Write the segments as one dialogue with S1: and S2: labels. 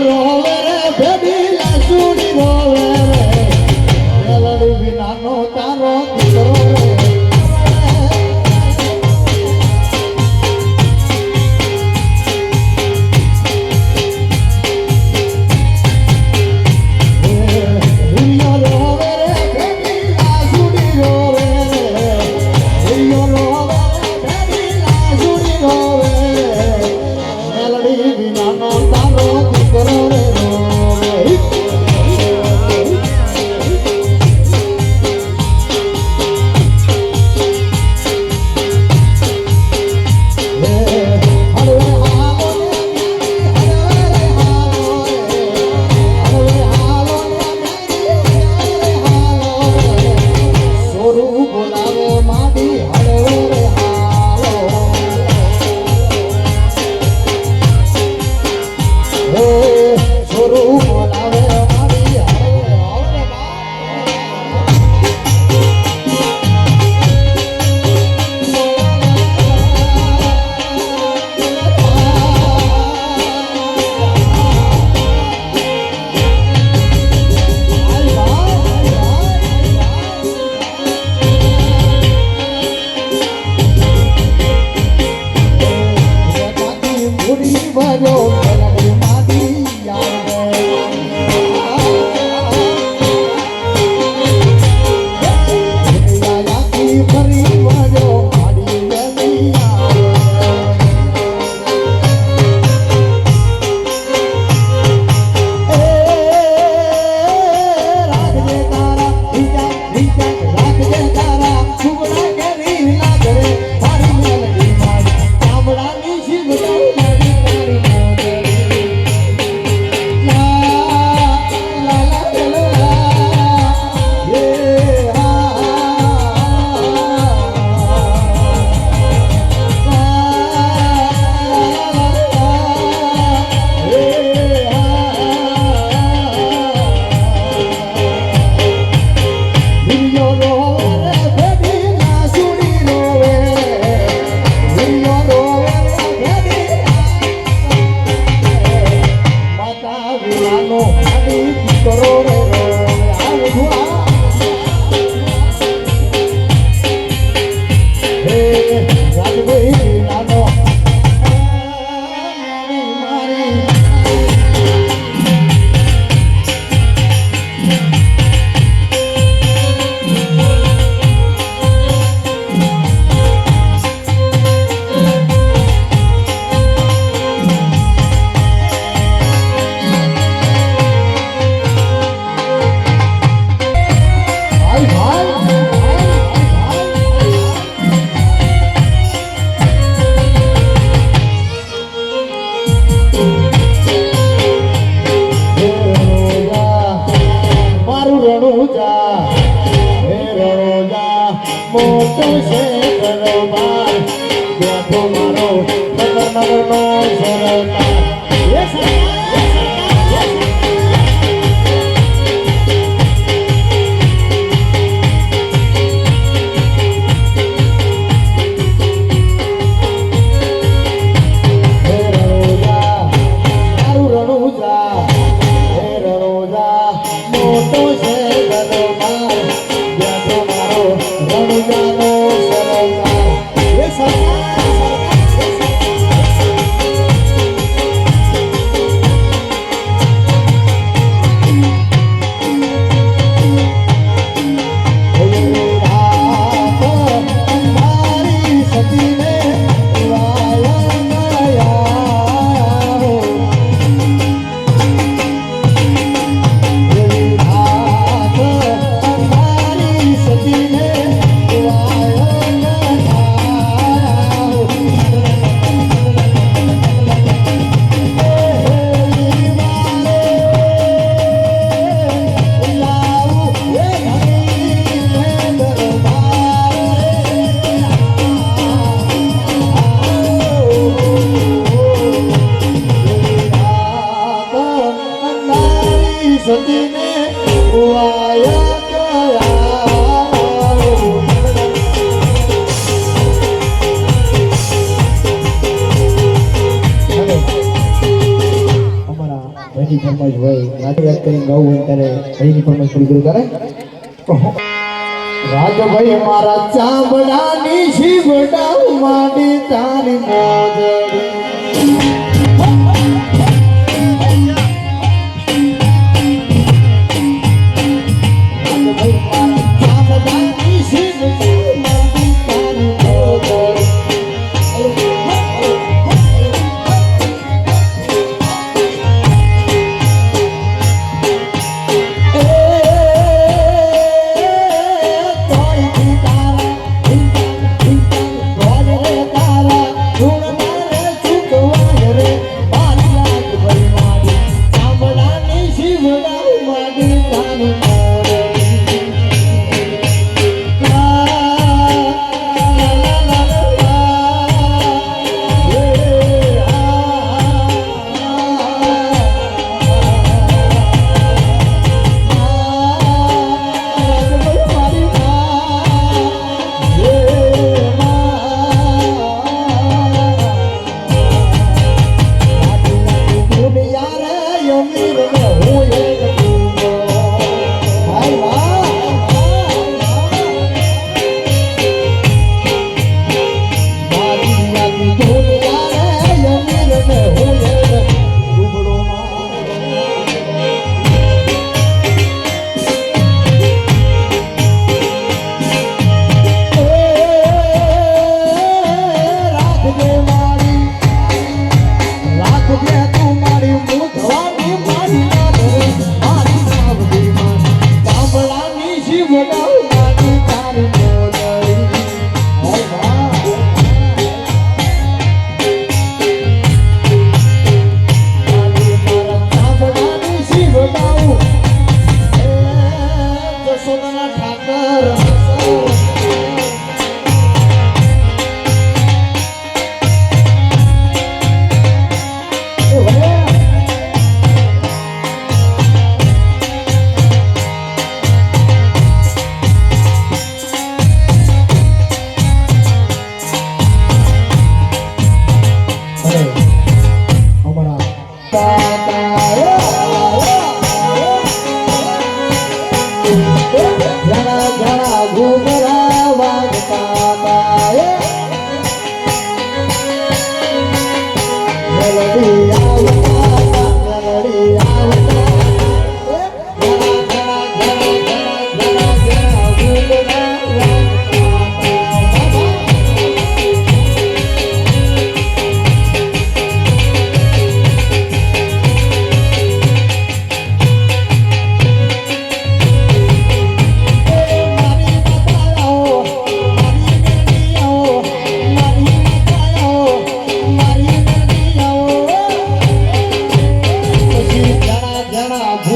S1: રોવે ભેડી લાસુડી રોવે છે કરો બાર મારો નગર નગરનો ઇન્ફોર્મેશન પૂરી કરે રાગભાઈ મારા ચામડાની શિવડા માંડી તારી મોજડી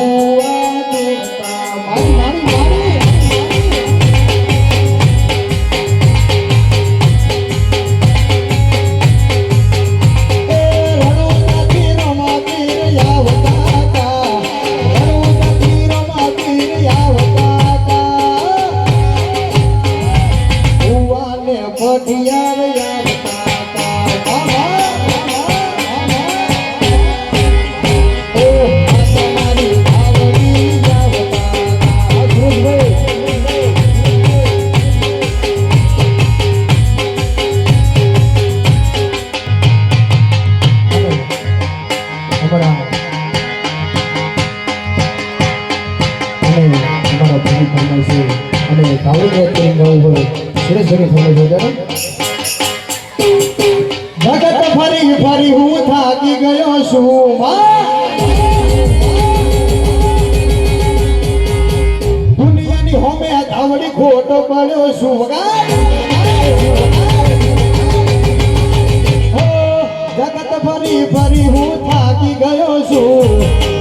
S1: rua ફરી ફરી હું થાકી ગયો છું દુનિયાની હોમે આવડી ખોટો પડ્યો છું ફરી ફરી હું થાકી ગયો છું.